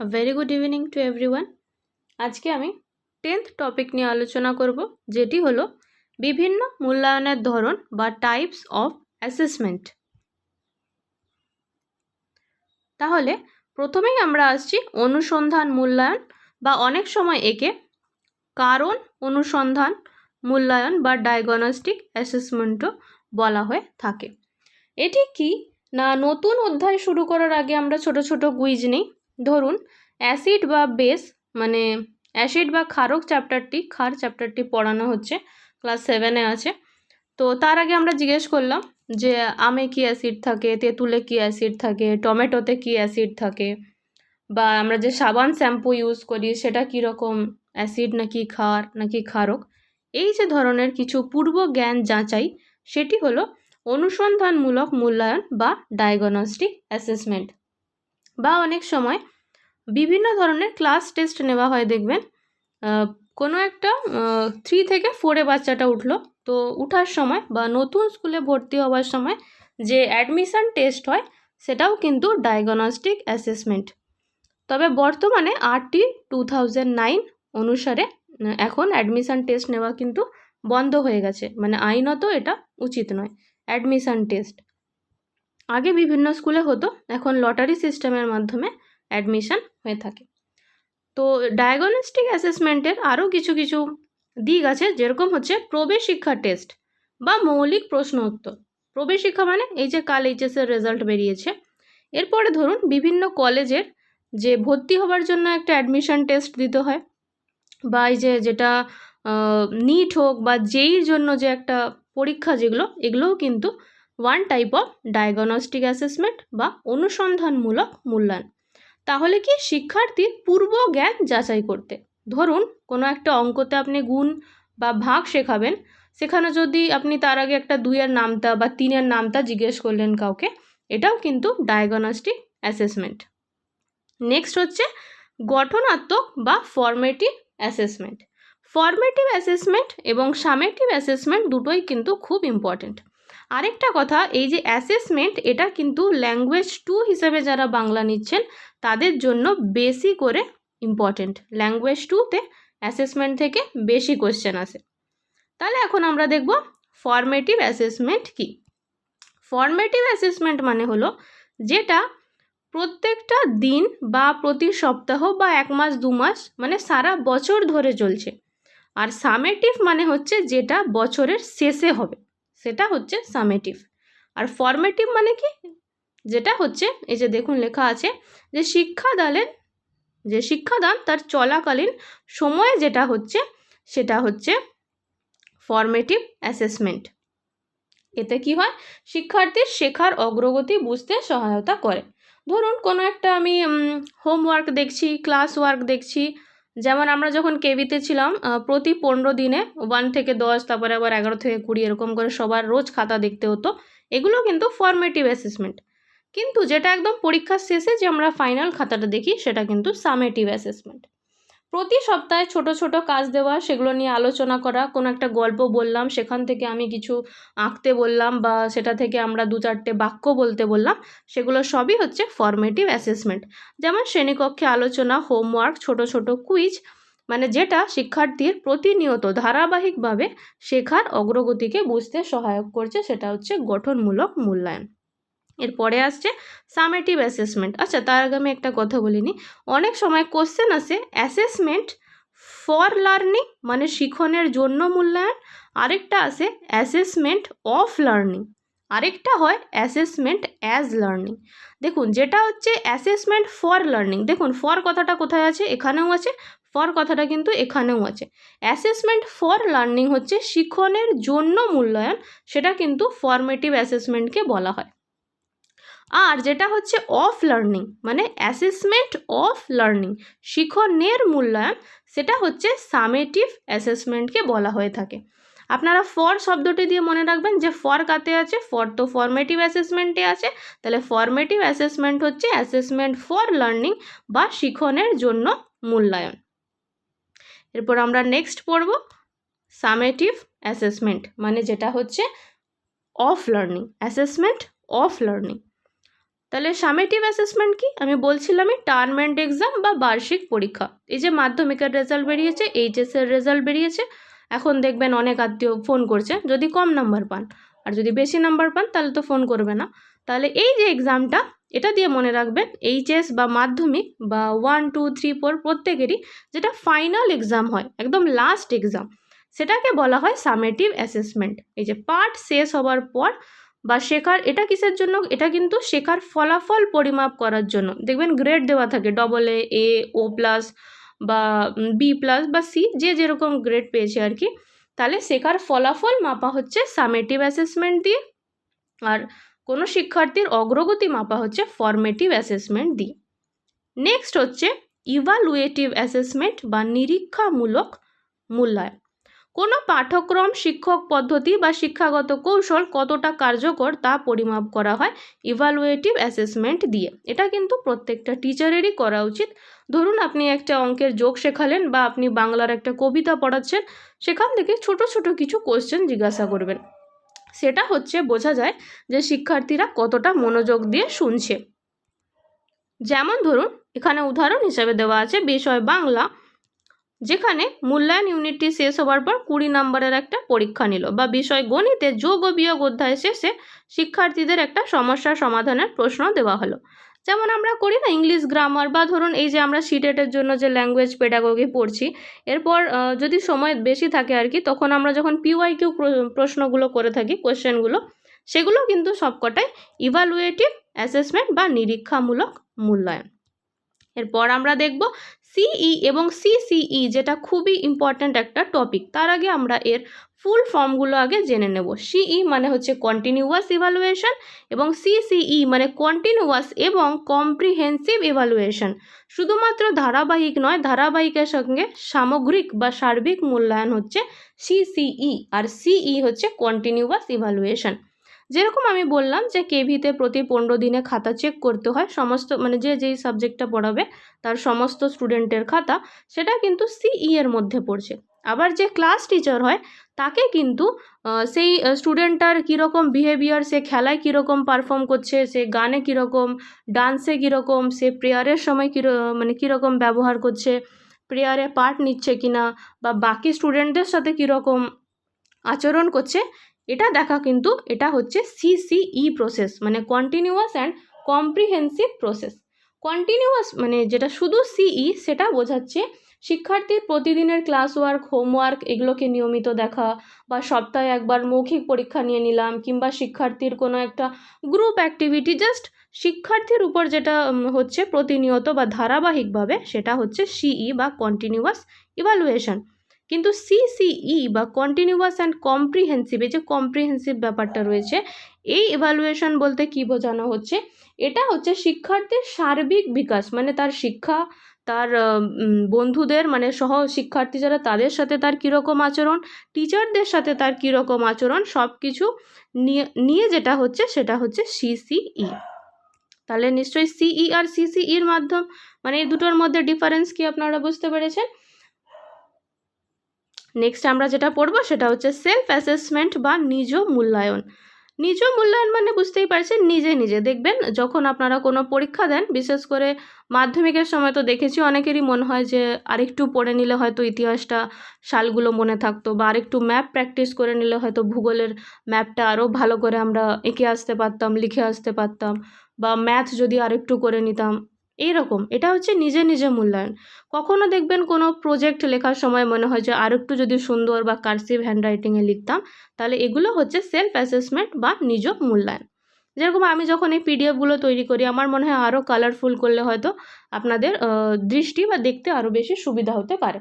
Very good evening to everyone আজকে আমি tenth topic নিয়ে আলোচনা করব, যেটি হলো বিভিন্ন মূল্যায়নের ধরন বা টাইপস অফ অ্যাসেসমেন্ট তাহলে প্রথমেই আমরা আসছি অনুসন্ধান মূল্যায়ন বা অনেক সময় একে কারণ অনুসন্ধান মূল্যায়ন বা ডায়াগনস্টিক অ্যাসেসমেন্টও বলা হয়ে থাকে। এটি কি? না, নতুন অধ্যায় শুরু করার আগে আমরা ছোট ছোট কুইজ নিই। ধরুন, অ্যাসিড বা বেস মানে অ্যাসিড বা ক্ষারক চ্যাপ্টারটি, ক্ষার চ্যাপ্টারটি পড়ানো হচ্ছে, ক্লাস সেভেনে আছে। তো তার আগে আমরা জিজ্ঞেস করলাম যে, আমে কি অ্যাসিড থাকে, তেঁতুলে কি অ্যাসিড থাকে, টমেটোতে কি অ্যাসিড থাকে, বা আমরা যে সাবান শ্যাম্পু ইউজ করি, সেটা কীরকম অ্যাসিড নাকি ক্ষার, নাকি ক্ষারক? এই যে ধরনের কিছু পূর্ব জ্ঞান যাচাই, সেটি হলো অনুসন্ধানমূলক মূল্যায়ন বা ডায়াগনস্টিক অ্যাসেসমেন্ট বা অনেক সময় বিভিন্ন ধরনের ক্লাস টেস্ট নেওয়া হয়, দেখবেন। কোনো একটা থ্রি থেকে ফোরে বাচ্চাটা উঠল। তো উঠার সময় বা নতুন স্কুলে ভর্তি হওয়ার সময় যে অ্যাডমিশান টেস্ট হয়, সেটাও কিন্তু ডায়াগনস্টিক অ্যাসেসমেন্ট তবে বর্তমানে আরটি টু থাউজেন্ড নাইন অনুসারে এখন অ্যাডমিশান টেস্ট নেওয়া কিন্তু বন্ধ হয়ে গেছে। মানে আইনত এটা উচিত নয় অ্যাডমিশান টেস্ট আগে বিভিন্ন স্কুলে হতো, এখন লটারি সিস্টেমের মাধ্যমে অ্যাডমিশান হয়ে থাকে। তো ডায়াগনস্টিক অ্যাসেসমেন্টের আরও কিছু কিছু দিক আছে, যেরকম হচ্ছে প্রবেশ শিক্ষা টেস্ট বা মৌলিক প্রশ্ন উত্তর। প্রবেশ শিক্ষা মানে এই যে কাল এইচএসের রেজাল্ট বেরিয়েছে। এরপরে ধরুন বিভিন্ন কলেজের যে ভর্তি হওয়ার জন্য একটা অ্যাডমিশন টেস্ট দিতে হয় বা এই যে যেটা নিট হোক বা যেইর জন্য যে একটা পরীক্ষা যেগুলো, এগুলোও কিন্তু one type of diagnostic assessment বা অনুসন্ধানমূলক মূল্যায়ন। তাহলে কি শিক্ষার্থীর পূর্ব জ্ঞান যাচাই করতে? ধরুন, কোনো একটা অঙ্কতে আপনি গুণ বা ভাগ শেখাবেন। সেখানে যদি আপনি তার আগে একটা দুইয়ের নামতা বা তিনের নামতা জিজ্ঞেস করলেন কাউকে, এটাও কিন্তু ডায়াগনস্টিক অ্যাসেসমেন্ট নেক্সট হচ্ছে গঠনাত্মক বা ফর্মেটিভ অ্যাসেসমেন্ট ফর্মেটিভ অ্যাসেসমেন্ট এবং সামেটিভ অ্যাসেসমেন্ট দুটোই কিন্তু খুব ইম্পর্টেন্ট আরেকটা কথা, এই যে অ্যাসেসমেন্ট এটা কিন্তু ল্যাঙ্গুয়েজ টু হিসেবে যারা বাংলা নিচ্ছেন, তাদের জন্য বেশি করে ইম্পর্টেন্ট ল্যাঙ্গুয়েজ টুতে অ্যাসেসমেন্ট থেকে বেশি কোশ্চেন আসে। তাহলে এখন আমরা দেখব ফর্মেটিভ অ্যাসেসমেন্ট কি। ফর্মেটিভ অ্যাসেসমেন্ট মানে হলো যেটা প্রত্যেকটা দিন বা প্রতি সপ্তাহ বা এক মাস, দু মাস মানে সারা বছর ধরে চলছে। আর সামেটিভ মানে হচ্ছে যেটা বছরের শেষে হবে। সেটা হচ্ছে সামেটিভ আর ফর্মেটিভ মানে কি? যেটা হচ্ছে, এই যে দেখুন লেখা আছে, যে শিক্ষাদানের, যে শিক্ষাদান তার চলাকালীন সময়ে যেটা হচ্ছে, সেটা হচ্ছে ফর্মেটিভ অ্যাসেসমেন্ট এতে কি হয়? শিক্ষার্থীর শেখার অগ্রগতি বুঝতে সহায়তা করে। ধরুন কোনো একটা আমি হোমওয়ার্ক দেখছি ক্লাস ওয়ার্ক দেখছি যেমন আমরা যখন কেবিতে ছিলাম প্রতি পনেরো দিনে ওয়ান থেকে দশ, তারপরে আবার এগারো থেকে কুড়ি এরকম করে সবার রোজ খাতা দেখতে হতো। এগুলো কিন্তু ফর্মেটিভ অ্যাসেসমেন্ট কিন্তু যেটা একদম পরীক্ষার শেষে যে আমরা ফাইনাল খাতাটা দেখি, সেটা কিন্তু সামেটিভ অ্যাসেসমেন্ট প্রতি সপ্তাহে ছোট ছোট কাজ দেওয়া, সেগুলো নিয়ে আলোচনা করা, কোনো একটা গল্প বললাম, সেখান থেকে আমি কিছু আঁকতে বললাম বা সেটা থেকে আমরা দু চারটে বাক্য বলতে বললাম, সেগুলো সবই হচ্ছে ফর্মেটিভ অ্যাসেসমেন্ট যেমন শ্রেণীকক্ষে আলোচনা হোমওয়ার্ক ছোট ছোট কুইজ মানে যেটা শিক্ষার্থীর প্রতিনিয়ত ধারাবাহিকভাবে শেখার অগ্রগতিকে বুঝতে সহায়ক করছে, সেটা হচ্ছে গঠনমূলক মূল্যায়ন। এরপরে আসছে সামেটিভ অ্যাসেসমেন্ট আচ্ছা তার আগে আমি একটা কথা বলিনি অনেক সময় কোশ্চেন আসে অ্যাসেসমেন্ট ফর লার্নিং মানে শিখনের জন্য মূল্যায়ন। আরেকটা আসে অ্যাসেসমেন্ট অফ লার্নিং আরেকটা হয় অ্যাসেসমেন্ট অ্যাজ লার্নিং দেখুন, যেটা হচ্ছে অ্যাসেসমেন্ট ফর লার্নিং দেখুন ফর কথাটা কোথায় আছে? এখানেও আছে ফর কথাটা কিন্তু এখানেও আছে। অ্যাসেসমেন্ট ফর লার্নিং হচ্ছে শিখনের জন্য মূল্যায়ন। সেটা কিন্তু ফর্মেটিভ অ্যাসেসমেন্টকে বলা হয়। আর যেটা হচ্ছে অফ লার্নিং মানে অ্যাসেসমেন্ট অফ লার্নিং শিখনের মূল্যায়ন, সেটা হচ্ছে সামেটিভ অ্যাসেসমেন্টকে বলা হয়ে থাকে। আপনারা ফর শব্দটি দিয়ে মনে রাখবেন যে ফর কাতে আছে ফর তো ফর্মেটিভ অ্যাসেসমেন্টে আছে, তাহলে ফর্মেটিভ অ্যাসেসমেন্ট হচ্ছে অ্যাসেসমেন্ট ফর লার্নিং বা শিখনের জন্য মূল্যায়ন। এরপর আমরা নেক্সট পড়ব সামেটিভ অ্যাসেসমেন্ট মানে যেটা হচ্ছে of learning assessment of learning তাহলে সামেটিভ অ্যাসেসমেন্ট কি? আমি বলছিলামই টার্ম অ্যান্ড এক্সাম বা বার্ষিক পরীক্ষা। এই যে মাধ্যমিকের রেজাল্ট বেরিয়েছে এইচএসের রেজাল্ট বেরিয়েছে, এখন দেখবেন অনেক আত্মীয় ফোন করছে, যদি কম নাম্বার পান। আর যদি বেশি নাম্বার পান, তাহলে তো ফোন করবে না। তাহলে এই যে এক্সামটা এটা দিয়ে মনে রাখবেন এইচএস বা মাধ্যমিক বা ওয়ান টু থ্রি ফোর প্রত্যেকেরই যেটা ফাইনাল এক্সাম হয়, একদম লাস্ট এক্সাম সেটাকে বলা হয় সামেটিভ অ্যাসেসমেন্ট এই যে পার্ট শেষ হওয়ার পর বা শেখার, এটা কিসের জন্য? এটা কিন্তু শেখার ফলাফল পরিমাপ করার জন্য। দেখবেন গ্রেড দেওয়া থাকে double A A O plus বা বি প্লাস বা সি যে যেরকম গ্রেড পেয়েছে আর কি। তাহলে শেখার ফলাফল মাপা হচ্ছে সামেটিভ অ্যাসেসমেন্ট দিয়ে আর কোনো শিক্ষার্থীর অগ্রগতি মাপা হচ্ছে ফর্মেটিভ অ্যাসেসমেন্ট দিয়ে। নেক্সট হচ্ছে ইভালুয়েটিভ অ্যাসেসমেন্ট বা নিরীক্ষামূলক মূল্যায়ন। কোনো পাঠ্যক্রম, শিক্ষক পদ্ধতি বা শিক্ষাগত কৌশল কতটা কার্যকর তা পরিমাপ করা হয় ইভালুয়েটিভ অ্যাসেসমেন্ট দিয়ে। এটা কিন্তু প্রত্যেকটা টিচারেরই করা উচিত। ধরুন আপনি একটা অঙ্কের যোগ শেখালেন বা আপনি বাংলার একটা কবিতা পড়াচ্ছেন, সেখান থেকে ছোট ছোট কিছু কোশ্চেন জিজ্ঞাসা করবেন। সেটা হচ্ছে বোঝা যায় যে শিক্ষার্থীরা কতটা মনোযোগ দিয়ে শুনছে। যেমন ধরুন, এখানে উদাহরণ হিসাবে দেওয়া আছে, বিষয় বাংলা যেখানে মূল্যায়ন ইউনিটটি শেষ হওয়ার পর কুড়ি নম্বরের একটা পরীক্ষা নিল বা বিষয় গণিতে যোগ ও বিয়োগ অধ্যায় শেষে শিক্ষার্থীদের একটা সমস্যার সমাধানের প্রশ্ন দেওয়া হলো। যেমন আমরা করি না ইংলিশ গ্রামার বা ধরুন এই যে আমরা সিটেটের জন্য যে ল্যাঙ্গুয়েজ পেডাগোগি পড়ছি, এরপর যদি সময় বেশি থাকে আর কি, তখন আমরা যখন পিওয়াই কিউ প্রশ্নগুলো করে থাকি কোয়েশ্চেনগুলো সেগুলো কিন্তু সবকটাই ইভালুয়েটিভ অ্যাসেসমেন্ট বা নিরীক্ষামূলক মূল্যায়ন। এরপর আমরা দেখব সিই এবং সিসিই যেটা খুবই ইম্পর্ট্যান্ট একটা টপিক তার আগে আমরা এর ফুল ফর্মগুলো আগে জেনে নেব। সিই মানে হচ্ছে কন্টিনিউয়াস ইভালুয়েশন এবং সিসিই মানে কন্টিনিউয়াস এবং কম্প্রিহেন্সিভ ইভালুয়েশন শুধুমাত্র ধারাবাহিক নয়, ধারাবাহিকের সঙ্গে সামগ্রিক বা সার্বিক মূল্যায়ন হচ্ছে সিসিই আর সিই হচ্ছে কন্টিনিউয়াস ইভালুয়েশন যেরকম আমি বললাম যে কেভিতে প্রতি পনেরো দিনে খাতা চেক করতে হয়, সমস্ত মানে যে যেই সাবজেক্টটা পড়াবে তার সমস্ত স্টুডেন্টের খাতা, সেটা কিন্তু সিই এর মধ্যে পড়ছে। আবার যে ক্লাস টিচার হয়, তাকে কিন্তু সেই স্টুডেন্টটার কীরকম বিহেভিয়ার সে খেলায় কীরকম পারফর্ম করছে, সে গানে কীরকম ডান্সে কীরকম, সে প্রেয়ারের সময় কী মানে কীরকম ব্যবহার করছে প্রেয়ারে পার্ট নিচ্ছে কিনা, বা বাকি স্টুডেন্টদের সাথে কীরকম আচরণ করছে এটা দেখা কিন্তু এটা হচ্ছে সিসিই প্রসেস মানে continuous and comprehensive process continuous মানে যেটা শুধু সিই সেটা বোঝাচ্ছে শিক্ষার্থীর প্রতিদিনের ক্লাস ওয়ার্ক হোমওয়ার্ক এগুলোকে নিয়মিত দেখা বা সপ্তাহে একবার মৌখিক পরীক্ষা নিয়ে নিলাম কিংবা শিক্ষার্থীর কোনো একটা গ্রুপ অ্যাক্টিভিটি জাস্ট শিক্ষার্থীর উপর যেটা হচ্ছে প্রতিনিয়ত বা ধারাবাহিকভাবে সেটা হচ্ছে সিই বা কন্টিনিউয়াস ইভালুয়েশন কিন্তু সিসিই বা কন্টিনিউয়াস অ্যান্ড কম্প্রিহেন্সিভ এই যে কম্প্রিহেন্সিভ ব্যাপারটা রয়েছে, এই ইভ্যালুয়েশন বলতে কী বোঝানো হচ্ছে? এটা হচ্ছে শিক্ষার্থীর সার্বিক বিকাশ মানে তার শিক্ষা, তার বন্ধুদের মানে সহ শিক্ষার্থী যারা তাদের সাথে তার কীরকম আচরণ টিচারদের সাথে তার কীরকম আচরণ সব কিছু নিয়ে নিয়ে যেটা হচ্ছে সেটা হচ্ছে সিসিই তাহলে নিশ্চয়ই সিই আর সিসিইর মাধ্যম মানে এই দুটোর মধ্যে ডিফারেন্স কি আপনারা বুঝতে পেরেছেন? নেক্সট আমরা যেটা পড়ব সেটা হচ্ছে সেলফ অ্যাসেসমেন্ট বা নিজ মূল্যায়ন। নিজ মূল্যায়ন মানে বুঝতেই পারছেন, নিজে নিজে। দেখবেন, যখন আপনারা কোনো পরীক্ষা দেন, বিশেষ করে মাধ্যমিকের সময় তো দেখেছি অনেকেরই মনে হয় যে আরেকটু পড়ে নিলে হয়তো ইতিহাসটা সালগুলো মনে থাকতো বা আরেকটু ম্যাপ প্র্যাকটিস করে নিলে হয়তো ভূগোলের ম্যাপটা আরও ভালো করে আমরা এঁকে আসতে পারতাম, লিখে আসতে পারতাম বা ম্যাথ যদি আরেকটু করে নিতাম। এই রকম এটা হচ্ছে নিজে নিজে মূল্যায়ন। কখনো দেখবেন কোনো প্রজেক্ট লেখার সময় মনে হয় যে আর একটু যদি সুন্দর বা কার্সিভ হ্যান্ডরাইটিংয়ে লিখতাম, তাহলে এগুলো হচ্ছে সেলফ অ্যাসেসমেন্ট বা নিজ মূল্যায়ন। যেরকম আমি যখন এই পিডিএফগুলো তৈরি করি, আমার মনে হয় আরও কালারফুল করলে হয়তো আপনাদের দৃষ্টি বা দেখতে আরও বেশি সুবিধা হতে পারে।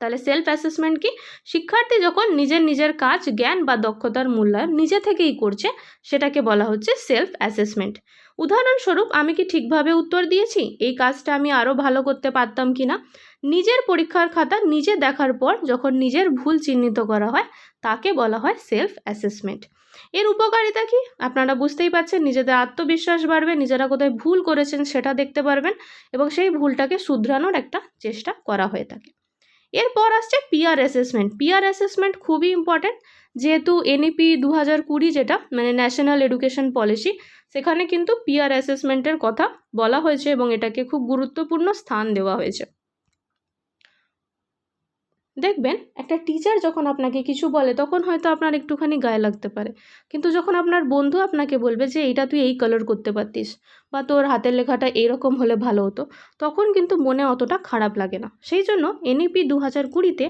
তাহলে সেলফ অ্যাসেসমেন্ট কি? শিক্ষার্থী যখন নিজের নিজের কাজ, জ্ঞান বা দক্ষতার মূল্যায়ন নিজে থেকেই করছে, সেটাকে বলা হচ্ছে সেলফ অ্যাসেসমেন্ট উদাহরণস্বরূপ, আমি কি ঠিকভাবে উত্তর দিয়েছি? এই কাজটা আমি আরও ভালো করতে পারতাম কি না নিজের পরীক্ষার খাতা নিজে দেখার পর যখন নিজের ভুল চিহ্নিত করা হয়, তাকে বলা হয় সেলফ অ্যাসেসমেন্ট এর উপকারিতা কি? আপনারা বুঝতেই পারছেন, নিজেদের আত্মবিশ্বাস বাড়বে, নিজেরা কোথায় ভুল করেছেন সেটা দেখতে পারবেন এবং সেই ভুলটাকে শুধরানোর একটা চেষ্টা করা হয়ে থাকে। এরপর আসছে পিয়ার অ্যাসেসমেন্ট পিয়ার অ্যাসেসমেন্ট খুবই ইম্পর্ট্যান্ট যেহেতু এনইপি দু হাজার কুড়ি যেটা মানে ন্যাশনাল এডুকেশন পলিসি সেখানে কিন্তু পিয়ার অ্যাসেসমেন্টের কথা বলা হয়েছে এবং এটাকে খুব গুরুত্বপূর্ণ স্থান দেওয়া হয়েছে। দেখবেন, একটা টিচার যখন আপনাকে কিছু বলে, তখন হয়তো আপনার একটুখানি গায়ে লাগতে পারে। কিন্তু যখন আপনার বন্ধু আপনাকে বলবে যে, এইটা তুই এই কালার করতে পারতিস বা তোর হাতের লেখাটা এরকম হলে ভালো হতো, তখন কিন্তু মনে অতটা খারাপ লাগে না। সেই জন্য এনইপি দু হাজার কুড়িতে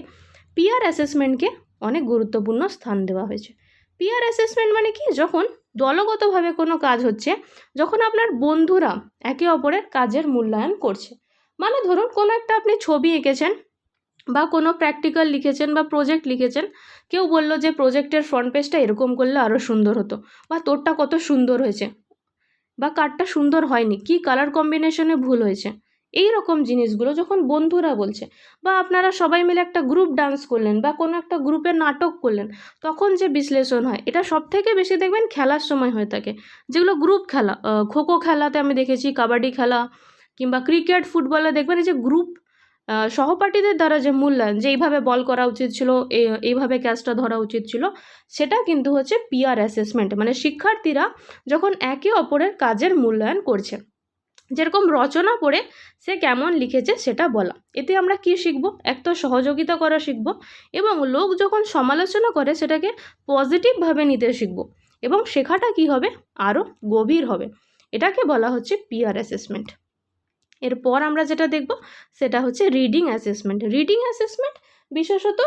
পিয়ার অ্যাসেসমেন্টকে অনেক গুরুত্বপূর্ণ স্থান দেওয়া হয়েছে। পিয়ার অ্যাসেসমেন্ট মানে কি? যখন দলগতভাবে কোনো কাজ হচ্ছে, যখন আপনার বন্ধুরা একে অপরের কাজের মূল্যায়ন করছে। মানে ধরুন, কোনো একটা আপনি ছবি এঁকেছেন বা কোনো প্র্যাকটিক্যাল লিখেছেন বা প্রজেক্ট লিখেছেন, কেউ বলল যে প্রজেক্টের ফ্রন্ট পেজটা এরকম করলে আরও সুন্দর হতো বা তোরটা কত সুন্দর হয়েছে বা কারটা সুন্দর হয়নি, কি কালার কম্বিনেশনে ভুল হয়েছে এই রকম জিনিসগুলো যখন বন্ধুরা বলছে বা আপনারা সবাই মিলে একটা গ্রুপ ডান্স করলেন বা কোনো একটা গ্রুপে নাটক করলেন, তখন যে বিশ্লেষণ হয়, এটা সব থেকে বেশি দেখবেন খেলার সময় হয়ে থাকে, যেগুলো গ্রুপ খেলা খোখো খেলাতে আমি দেখেছি, কাবাডি খেলা কিংবা ক্রিকেট ফুটবলে দেখবেন এই যে গ্রুপ সহপাঠীদের দ্বারা যে মূল্যায়ন, যে এইভাবে বল করা উচিত ছিল এইভাবে ক্যাচটা ধরা উচিত ছিল, সেটা কিন্তু হচ্ছে পিয়ার অ্যাসেসমেন্ট মানে শিক্ষার্থীরা যখন একে অপরের কাজের মূল্যায়ন করছে, যেরকম রচনা পড়ে সে কেমন লিখেছে সেটা বলা। এতে আমরা কি শিখব? এক তো সহযোগিতা করা শিখব এবং লোক যখন সমালোচনা করে সেটাকে পজিটিভভাবে নিতে শিখব এবং শেখাটা কি হবে? আরও গভীর হবে। এটাকে বলা হচ্ছে পিয়ার অ্যাসেসমেন্ট এরপর আমরা যেটা দেখব, সেটা হচ্ছে রিডিং অ্যাসেসমেন্ট রিডিং অ্যাসেসমেন্ট বিশেষত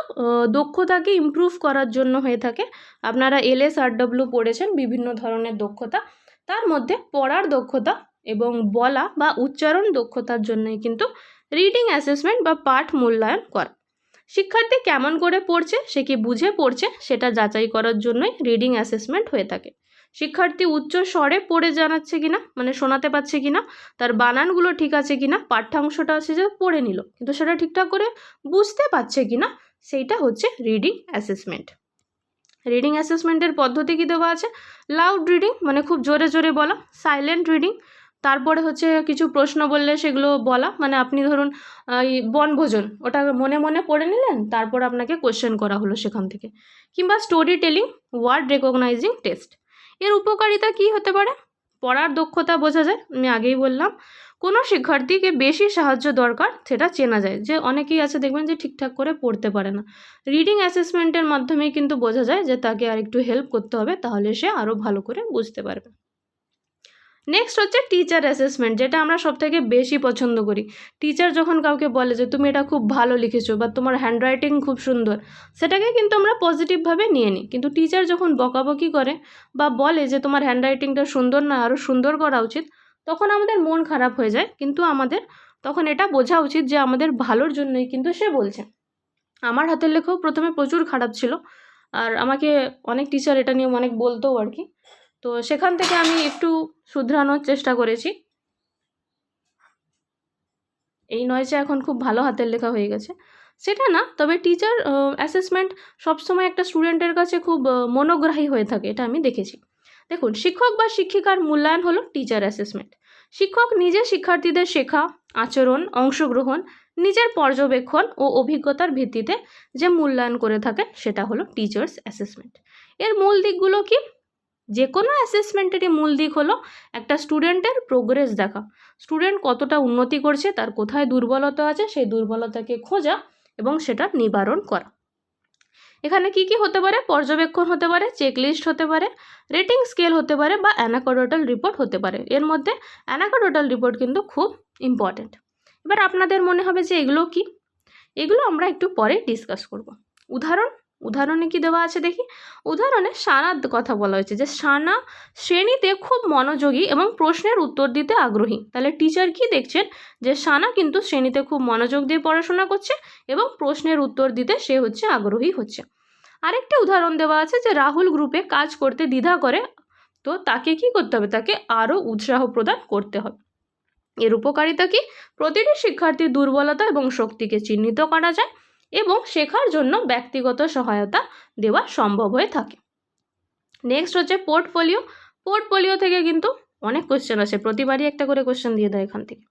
দক্ষতাকে ইমপ্রুভ করার জন্য হয়ে থাকে। আপনারা এলএস আর ডব্লিউ পড়েছেন, বিভিন্ন ধরনের দক্ষতা। তার মধ্যে পড়ার দক্ষতা এবং বলা বা উচ্চারণ দক্ষতার জন্যই কিন্তু রিডিং অ্যাসেসমেন্ট বা পাঠ মূল্যায়ন করা। শিক্ষার্থী কেমন করে পড়ছে, সে কি বুঝে পড়ছে, সেটা যাচাই করার জন্যই রিডিং অ্যাসেসমেন্ট হয়ে থাকে। শিক্ষার্থী উচ্চ স্বরে পড়ে জানাচ্ছে কিনা মানে শোনাতে পারছে কিনা, তার বানানগুলো ঠিক আছে কিনা, পাঠ্যাংশটা আছে যে পড়ে নিল, কিন্তু সেটা ঠিকঠাক করে বুঝতে পারছে কিনা, সেইটা হচ্ছে রিডিং অ্যাসেসমেন্ট রিডিং অ্যাসেসমেন্টের পদ্ধতি কী দেওয়া আছে? লাউড রিডিং মানে খুব জোরে জোরে বলা সাইলেন্ট রিডিং তারপরে হচ্ছে কিছু প্রশ্ন বললে সেগুলো বলা মানে আপনি ধরুন এই বনভোজন, ওটা মনে মনে পড়ে নিলেন, তারপর আপনাকে কোয়েশ্চেন করা হলো সেখান থেকে, কিংবা story telling word recognising test উপকারিতা কি হতে পারে? পড়ার দক্ষতা বোঝা যায়, আমি আগেই বললাম। কোনো শিক্ষার্থীকে বেশি সাহায্য দরকার, সেটা চেনা যায়। যে অনেকেই আছে, দেখবেন যে ঠিকঠাক করে পড়তে পারে না। রিডিং অ্যাসেসমেন্টের মাধ্যমেই কিন্তু বোঝা যায় যে তাকে আর একটু হেল্প করতে হবে, তাহলে সে আরও ভালো করে বুঝতে পারবে। নেক্সট হচ্ছে টিচার অ্যাসেসমেন্ট যেটা আমরা সব থেকে বেশি পছন্দ করি। টিচার যখন কাউকে বলে যে, তুমি এটা খুব ভালো লিখেছো বা তোমার হ্যান্ডরাইটিং খুব সুন্দর, সেটাকে কিন্তু আমরা পজিটিভভাবে নিয়ে নিই। কিন্তু টিচার যখন বকাবকি করে বা বলে যে, তোমার হ্যান্ডরাইটিংটা সুন্দর না আরও সুন্দর করা উচিত, তখন আমাদের মন খারাপ হয়ে যায়। কিন্তু আমাদের তখন এটা বোঝা উচিত যে, আমাদের ভালোর জন্যই কিন্তু সে বলছে। আমার হাতের লেখাও প্রথমে প্রচুর খারাপ ছিল। আর আমাকে অনেক টিচার এটা নিয়ে অনেক বলতেও আর কি। তো সেখান থেকে আমি একটু শুধরানোর চেষ্টা করেছি। এই নয় যে এখন খুব ভালো হাতের লেখা হয়ে গেছে। সেটা না, তবে টিচার অ্যাসেসমেন্ট সবসময় একটা স্টুডেন্টের কাছে খুব মনোগ্রাহী হয়ে থাকে, এটা আমি দেখেছি। দেখুন, শিক্ষক বা শিক্ষিকার মূল্যায়ন হলো টিচার অ্যাসেসমেন্ট শিক্ষক নিজে শিক্ষার্থীদের শেখা, আচরণ, অংশগ্রহণ, নিজের পর্যবেক্ষণ ও অভিজ্ঞতার ভিত্তিতে যে মূল্যায়ন করে থাকেন, সেটা হলো টিচার্স অ্যাসেসমেন্ট এর মূল দিকগুলো কি? যে কোনো অ্যাসেসমেন্টেরই মূল দিক হলো একটা স্টুডেন্টের প্রোগ্রেস দেখা। স্টুডেন্ট কতটা উন্নতি করছে, তার কোথায় দুর্বলতা আছে, সেই দুর্বলতাকে খোঁজা এবং সেটা নিবারণ করা। এখানে কি কি হতে পারে? পর্যবেক্ষণ হতে পারে চেকলিস্ট হতে পারে রেটিং স্কেল হতে পারে বা অ্যানাকোডোটাল রিপোর্ট হতে পারে। এর মধ্যে অ্যানাকোডোটাল রিপোর্ট কিন্তু খুব ইম্পর্ট্যান্ট এবার আপনাদের মনে হবে যে এগুলো কি? এগুলো আমরা একটু পরে ডিসকাস করব। উদাহরণ উদাহরণে কি দেওয়া আছে দেখি? উদাহরণে সানার কথা বলা হয়েছে যে সানা শ্রেণীতে খুব মনোযোগী এবং প্রশ্নের উত্তর দিতে আগ্রহী। তাহলে টিচার কি দেখছেন? যে সানা কিন্তু শ্রেণীতে খুব মনোযোগ দিয়ে পড়াশোনা করছে এবং প্রশ্নের উত্তর দিতে সে হচ্ছে আগ্রহী হচ্ছে। আরেকটা উদাহরণ দেওয়া আছে যে রাহুল গ্রুপে কাজ করতে দ্বিধা করে, তো তাকে কি করতে হবে? তাকে আরও উৎসাহ প্রদান করতে হবে। এর উপকারিতা কি? প্রতিটি শিক্ষার্থীর দুর্বলতা এবং শক্তিকে চিহ্নিত করা যায়। এবং শেখার জন্য ব্যক্তিগত সহায়তা দেওয়া সম্ভব হয়ে থাকে। নেক্সট হচ্ছে পোর্টফোলিও পোর্টফোলিও থেকে কিন্তু অনেক কোয়েশ্চেন আসে। প্রতিবারই একটা করে কোয়েশ্চেন দিয়ে দেয় এখান থেকে।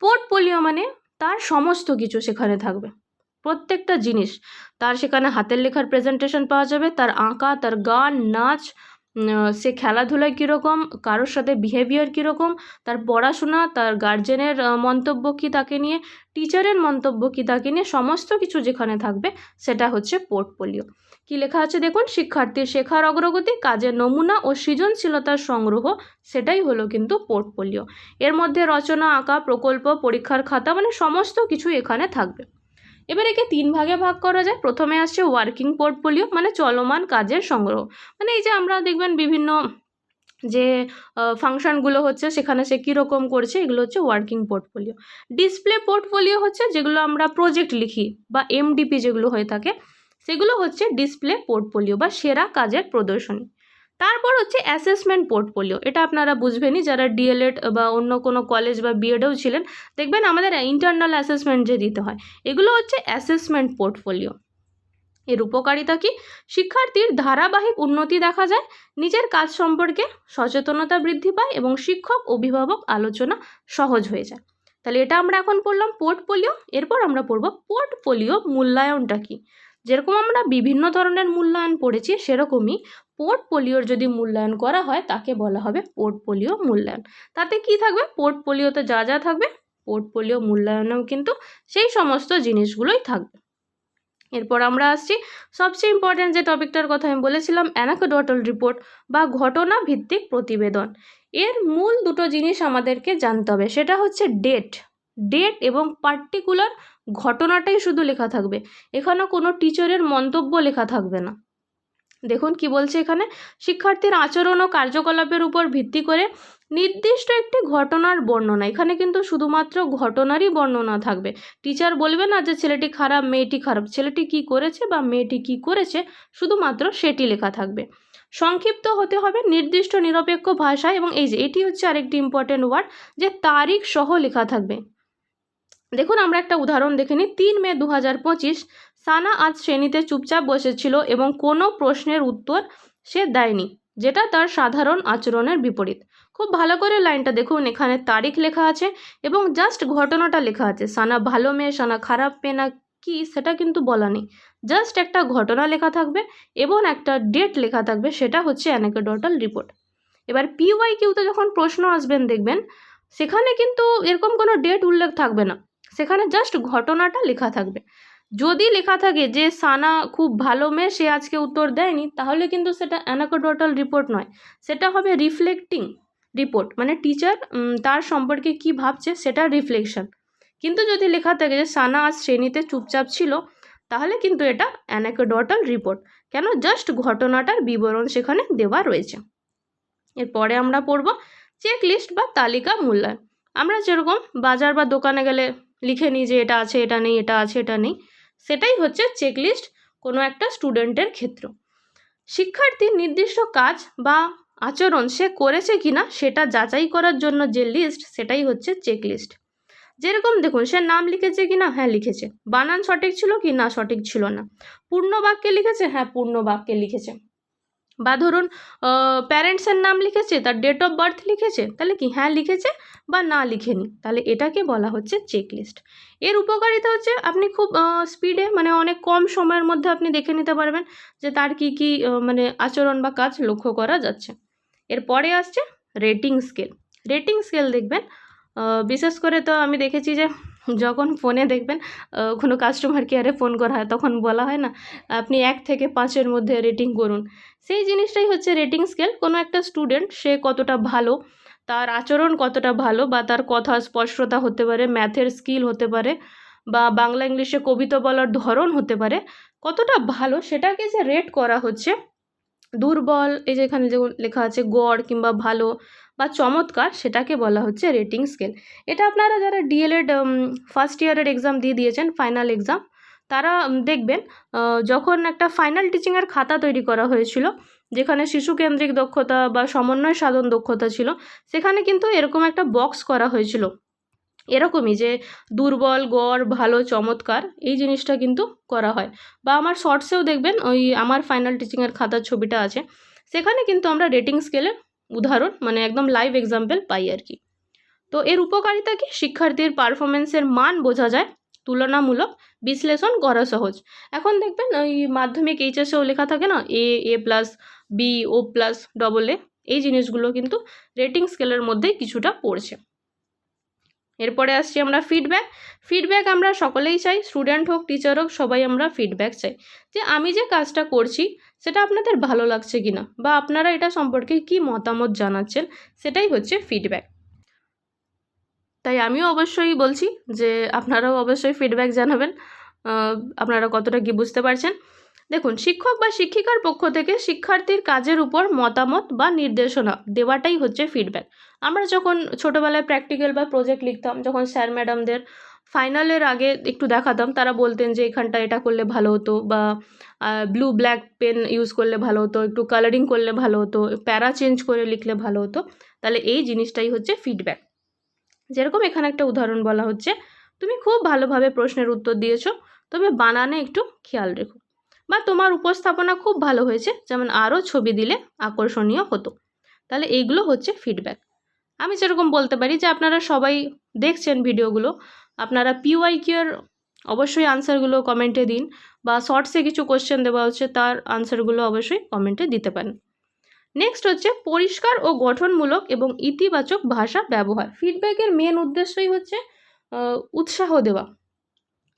পোর্টফোলিও মানে তার সমস্ত কিছু সেখানে থাকবে। প্রত্যেকটা জিনিস। তার সেখানে হাতের লেখার প্রেজেন্টেশন পাওয়া যাবে, তার আঁকা, তার গান, নাচ সে খেলাধুলায় কীরকম, কারোর সাথে বিহেভিয়ার কীরকম, তার পড়াশোনা, তার গার্জেনের মন্তব্য কী তাকে নিয়ে টিচারের মন্তব্য কী তাকে নিয়ে, সমস্ত কিছু যেখানে থাকবে, সেটা হচ্ছে পোর্টফোলিও কী লেখা আছে দেখুন? শিক্ষার্থীর শেখার অগ্রগতি, কাজের নমুনা ও সৃজনশীলতার সংগ্রহ, সেটাই হলো কিন্তু পোর্টফোলিও এর মধ্যে রচনা, আঁকা, প্রকল্প, পরীক্ষার খাতা মানে সমস্ত কিছু এখানে থাকবে। এবার একে তিন ভাগে ভাগ করা যায়। প্রথমে আসছে ওয়ার্কিং পোর্টফোলিও মানে চলমান কাজের সংগ্রহ। মানে এই যে আমরা দেখবেন বিভিন্ন যে ফাংশনগুলো হচ্ছে, সেখানে সে কীরকম করছে, এগুলো হচ্ছে ওয়ার্কিং পোর্টফোলিও ডিসপ্লে পোর্টফোলিও হচ্ছে যেগুলো আমরা প্রজেক্ট লিখি বা এমডিপি যেগুলো হয়ে থাকে, সেগুলো হচ্ছে ডিসপ্লে পোর্টফোলিও বা সেরা কাজের প্রদর্শনী। তারপর হচ্ছে অ্যাসেসমেন্ট পোর্টফোলিও এটা আপনারা বুঝবেনই, যারা ডিএলএড বা অন্য কোনো কলেজ বা বিএডেও ছিলেন, দেখবেন আমাদের ইন্টারনাল অ্যাসেসমেন্ট যে দিতে হয়, এগুলো হচ্ছে অ্যাসেসমেন্ট পোর্টফোলিও এর উপকারিতা কি? শিক্ষার্থীর ধারাবাহিক উন্নতি দেখা যায়, নিজের কাজ সম্পর্কে সচেতনতা বৃদ্ধি পায় এবং শিক্ষক, অভিভাবক আলোচনা সহজ হয়ে যায়। তাহলে এটা আমরা এখন পড়লাম পোর্টফোলিও এরপর আমরা পড়ব পোর্টফোলিও মূল্যায়নটা কি? যেরকম আমরা বিভিন্ন ধরনের মূল্যায়ন পড়েছি, সেরকমই পোর্টফোলিওর যদি মূল্যায়ন করা হয়, তাকে বলা হবে পোর্টফোলিও মূল্যায়ন। তাতে কি থাকবে? পোর্টফোলিওতে যা যা থাকবে পোর্টফোলিও মূল্যায়নেও কিন্তু সেই সমস্ত জিনিসগুলোই থাকবে। এরপর আমরা আসছি, সবচেয়ে ইম্পর্ট্যান্ট যে টপিকটার কথা আমি বলেছিলাম অ্যানাকোডটল রিপোর্ট বা ঘটনা ভিত্তিক প্রতিবেদন। এর মূল দুটো জিনিস আমাদেরকে জানতে হবে, সেটা হচ্ছে ডেট ডেট এবং পার্টিকুলার ঘটনাটাই শুধু লেখা থাকবে। এখানে কোনো টিচারের মন্তব্য লেখা থাকবে না। দেখুন কি বলছে এখানে। শিক্ষার্থীর আচরণ ও কার্যকলাপের উপর ভিত্তি করে নির্দিষ্ট একটি ঘটনার বর্ণনা। এখানে কিন্তু শুধুমাত্র ঘটনারই বর্ণনা থাকবে। টিচার বলবে না যে, ছেলেটি খারাপ, মেয়েটি খারাপ। ছেলেটি কি করেছে বা মেয়েটি কি করেছে, শুধুমাত্র সেটি লেখা থাকবে। সংক্ষিপ্ত হতে হবে নির্দিষ্ট নিরপেক্ষ ভাষায় এবং এই যে, এটি হচ্ছে আরেকটি ইম্পর্টেন্ট ওয়ার্ড যে, তারিখ সহ লেখা থাকবে। দেখুন আমরা একটা উদাহরণ দেখে নিই। তিন মে দু হাজার পঁচিশ সানা আজ শ্রেণীতে চুপচাপ বসেছিল এবং কোনো প্রশ্নের উত্তর সে দেয়নি, যেটা তার সাধারণ আচরণের বিপরীত। খুব ভালো করে লাইনটা দেখুন, এখানে তারিখ লেখা আছে এবং জাস্ট ঘটনাটা লেখা আছে। সানা ভালো মেয়ে, সানা খারাপ মেয়ে না কি, সেটা কিন্তু বলা নেই। জাস্ট একটা ঘটনা লেখা থাকবে এবং একটা ডেট লেখা থাকবে, সেটা হচ্ছে অ্যানেকোডটাল রিপোর্ট এবার পিওয়াই কিউতে যখন প্রশ্ন আসবেন, দেখবেন সেখানে কিন্তু এরকম কোনো ডেট উল্লেখ থাকবে না। সেখানে জাস্ট ঘটনাটা লেখা থাকবে। যদি লেখা থাকে যে সানা খুব ভালো মেয়ে, সে আজকে উত্তর দেয়নি, তাহলে কিন্তু সেটা অ্যানাকোডটাল রিপোর্ট নয়। সেটা হবে রিফ্লেক্টিং রিপোর্ট মানে টিচার তার সম্পর্কে কি ভাবছে সেটা রিফ্লেকশন কিন্তু যদি লেখা থাকে যে সানা আজ শ্রেণীতে চুপচাপ ছিল, তাহলে কিন্তু এটা অ্যানাকোডটাল রিপোর্ট কেন? জাস্ট ঘটনাটার বিবরণ সেখানে দেওয়া রয়েছে। এরপরে আমরা পড়ব চেক লিস্ট বা তালিকা মূল্যায়ন। আমরা যেরকম বাজার বা দোকানে গেলে লিখে নিই যে এটা আছে, এটা নেই, এটা আছে, এটা নেই। সেটাই হচ্ছে চেকলিস্ট কোনো একটা স্টুডেন্টের ক্ষেত্র। শিক্ষার্থীর নির্দিষ্ট কাজ বা আচরণ সে করেছে কি না সেটা যাচাই করার জন্য যে লিস্ট সেটাই হচ্ছে চেকলিস্ট যেরকম দেখুন, সে নাম লিখেছে কি না হ্যাঁ লিখেছে। বানান সঠিক ছিল কি না? সঠিক ছিল না। পূর্ণ বাক্যে লিখেছে? হ্যাঁ পূর্ণ বাক্যে লিখেছে। বা ধরুন প্যারেন্টসের নাম লিখেছে, তার ডেট অফ বার্থ লিখেছে, তাহলে কি হ্যাঁ লিখেছে বা না লিখেনি? তাহলে এটাকে বলা হচ্ছে চেকলিস্ট এর উপকারিতা হচ্ছে আপনি খুব স্পিডে মানে অনেক কম সময়ের মধ্যে আপনি দেখে নিতে পারবেন যে তার কি কি মানে আচরণ বা কাজ লক্ষ্য করা যাচ্ছে। এরপরে আসছে রেটিং স্কেল রেটিং স্কেল দেখবেন বিশেষ করে তো আমি দেখেছি যে যখন ফোনে দেখবেন কোনো কাস্টমার কেয়ারে ফোন করা হয়, তখন বলা হয় না, আপনি এক থেকে পাঁচের মধ্যে রেটিং করুন। সেই জিনিসটাই হচ্ছে রেটিং স্কেল কোনো একটা স্টুডেন্ট সে কতটা ভালো, তার আচরণ কতটা ভালো বা তার কথা স্পষ্টতা হতে পারে ম্যাথের স্কিল হতে পারে বা বাংলা ইংলিশে কবিতা বলার ধরন হতে পারে, কতটা ভালো সেটাকে যে রেট করা হচ্ছে দুর্বল, এই যে এখানে যেমন লেখা আছে গড় কিংবা ভালো বা চমৎকার, সেটাকে বলা হচ্ছে রেটিং স্কেল এটা আপনারা যারা ডিএলএড ফার্স্ট ইয়ারের এক্সাম দিয়ে দিয়েছেন ফাইনাল এক্সাম তারা দেখবেন যখন একটা ফাইনাল টিচিংয়ের খাতা তৈরি করা হয়েছিল, যেখানে শিশুকেন্দ্রিক দক্ষতা বা সমন্বয় সাধন দক্ষতা ছিল, সেখানে কিন্তু এরকম একটা বক্স করা হয়েছিল। এরকমই যে দুর্বল, গড়, ভালো, চমৎকার, এই জিনিসটা কিন্তু করা হয়। বা আমার শর্টসেও দেখবেন ওই আমার ফাইনাল টিচিংয়ের খাতার ছবিটা আছে। সেখানে কিন্তু আমরা রেটিং স্কেলের উদাহরণ মানে একদম লাইভ এক্সাম্পল পাই আর কি। তো এর উপকারিতা কি? শিক্ষার্থীর পারফরমেন্সের মান বোঝা যায়, তুলনামূলক, বিশ্লেষণ করা সহজ। এখন দেখবেন ওই মাধ্যমিক এইচএসেও লেখা থাকে না A A plus B O plus double A এই জিনিসগুলো কিন্তু রেটিং স্কেলের মধ্যেই কিছুটা পড়ছে। এরপরে আসছি আমরা ফিডব্যাক ফিডব্যাক আমরা সকলেই চাই স্টুডেন্ট হোক টিচার হোক, সবাই আমরা ফিডব্যাক চাই। যে আমি যে কাজটা করছি, সেটা আপনাদের ভালো লাগছে কি না বা আপনারা এটা সম্পর্কে কি মতামত জানাচ্ছেন? সেটাই হচ্ছে ফিডব্যাক তাই আমিও অবশ্যই বলছি যে আপনারাও অবশ্যই ফিডব্যাক জানাবেন। আপনারা কতটা কি বুঝতে পারছেন? দেখুন, শিক্ষক বা শিক্ষিকার পক্ষ থেকে শিক্ষার্থীর কাজের উপর মতামত বা নির্দেশনা দেওয়াটাই হচ্ছে ফিডব্যাক আমরা যখন ছোটোবেলায় প্র্যাকটিক্যাল বা প্রজেক্ট লিখতাম, যখন স্যার ম্যাডামদের ফাইনালের আগে একটু দেখাতাম, তারা বলতেন যে এখানটা এটা করলে ভালো হতো বা ব্লু ব্ল্যাক পেন ইউজ করলে ভালো হতো, একটু কালারিং করলে ভালো হতো, প্যারা চেঞ্জ করে লিখলে ভালো হতো। তাহলে এই জিনিসটাই হচ্ছে ফিডব্যাক যেরকম এখানে একটা উদাহরণ বলা হচ্ছে, তুমি খুব ভালোভাবে প্রশ্নের উত্তর দিয়েছ, তবে বানানে একটু খেয়াল রেখো। বা, তোমার উপস্থাপনা খুব ভালো হয়েছে, যেমন আরও ছবি দিলে আকর্ষণীয় হতো। তাহলে এইগুলো হচ্ছে ফিডব্যাক আমি যেরকম বলতে পারি যে আপনারা সবাই দেখছেন ভিডিওগুলো, আপনারা পিওয়াই কিউর অবশ্যই আনসারগুলো কমেন্টে দিন বা শর্টসে কিছু কোশ্চেন দেওয়া হচ্ছে তার আনসারগুলো অবশ্যই কমেন্টে দিতে পারেন। নেক্সট হচ্ছে পরিষ্কার ও গঠনমূলক এবং ইতিবাচক ভাষা ব্যবহার। ফিডব্যাকের মেন উদ্দেশ্যই হচ্ছে উৎসাহ দেওয়া।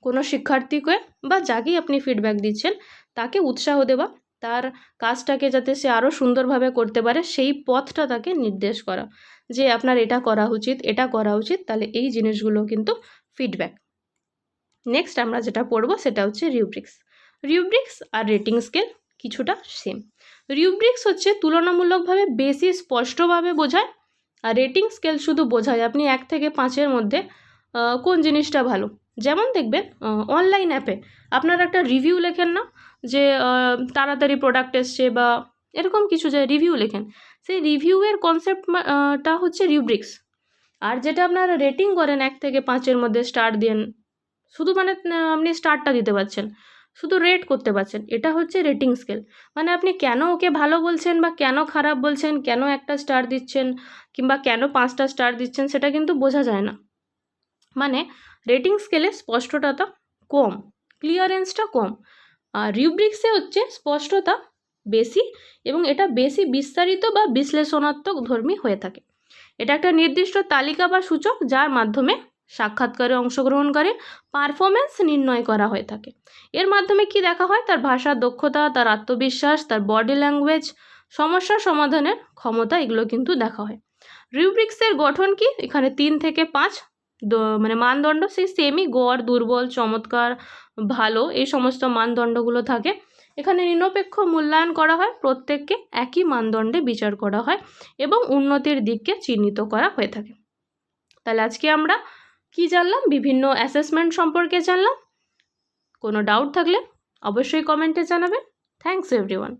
কোনো শিক্ষার্থীকে বা যাকেই আপনি ফিডব্যাক দিচ্ছেন, তাকে উৎসাহ দেওয়া, তার কাজটাকে যাতে সে আরও সুন্দরভাবে করতে পারে, সেই পথটা তাকে নির্দেশ করা। যে আপনার এটা করা উচিত, এটা করা উচিত, তাহলে এই জিনিসগুলো কিন্তু ফিডব্যাক নেক্সট আমরা যেটা পড়ব সেটা হচ্ছে রিউব্রিক্স রিউব্রিক্স আর রেটিং স্কেল কিছুটা সেম রিউব্রিক্স হচ্ছে তুলনামূলকভাবে বেশি স্পষ্টভাবে বোঝায়, আর রেটিং স্কেল শুধু বোঝায়। আপনি এক থেকে পাঁচের মধ্যে কোন জিনিসটা ভালো? যেমন দেখবেন অনলাইন অ্যাপে আপনারা একটা রিভিউ লেখেন না, যে তাড়াতাড়ি প্রোডাক্ট এসছে বা এরকম কিছু যায় রিভিউ লেখেন। সেই রিভিউয়ের কনসেপ্টটা হচ্ছে রিউব্রিক্স আর যেটা আপনারা রেটিং করেন এক থেকে পাঁচের মধ্যে স্টার দেন শুধু মানে আপনি স্টারটা দিতে পারছেন। শুধু রেট করতে পারছেন। এটা হচ্ছে রেটিং স্কেল মানে আপনি কেন ওকে ভালো বলছেন বা কেন খারাপ বলছেন, কেন একটা স্টার দিচ্ছেন কিংবা কেন পাঁচটা স্টার দিচ্ছেন, সেটা কিন্তু বোঝা যায় না। মানে রেটিং স্কেলে স্পষ্টতা কম ক্লিয়ারেন্সটা কম। আর রিউব্রিক্সে হচ্ছে স্পষ্টতা বেশি এবং এটা বেশি বিস্তারিত বা বিশ্লেষণাত্মক ধর্মী হয়ে থাকে। এটা একটা নির্দিষ্ট তালিকা বা সূচক যার মাধ্যমে সাক্ষাৎকারে অংশগ্রহণ করে পারফরমেন্স নির্ণয় করা হয়ে থাকে। এর মাধ্যমে কি দেখা হয়? তার ভাষার দক্ষতা, তার আত্মবিশ্বাস, তার বডি ল্যাঙ্গুয়েজ সমস্যা সমাধানের ক্ষমতা এগুলো কিন্তু দেখা হয়। রিউব্রিক্সের গঠন কি? এখানে তিন থেকে পাঁচ মানে মানদণ্ড সেই সেমই গড়, দুর্বল, চমৎকার, ভালো এই সমস্ত মানদণ্ডগুলো থাকে। এখানে নিরপেক্ষ মূল্যায়ন করা হয়, প্রত্যেককে একই মানদণ্ডে বিচার করা হয় এবং উন্নতির দিককে চিহ্নিত করা হয়ে থাকে। তাহলে আজকে আমরা কি জানলাম? বিভিন্ন অ্যাসেসমেন্ট সম্পর্কে জানলাম। কোনো ডাউট থাকলে অবশ্যই কমেন্টে জানাবেন। Thanks everyone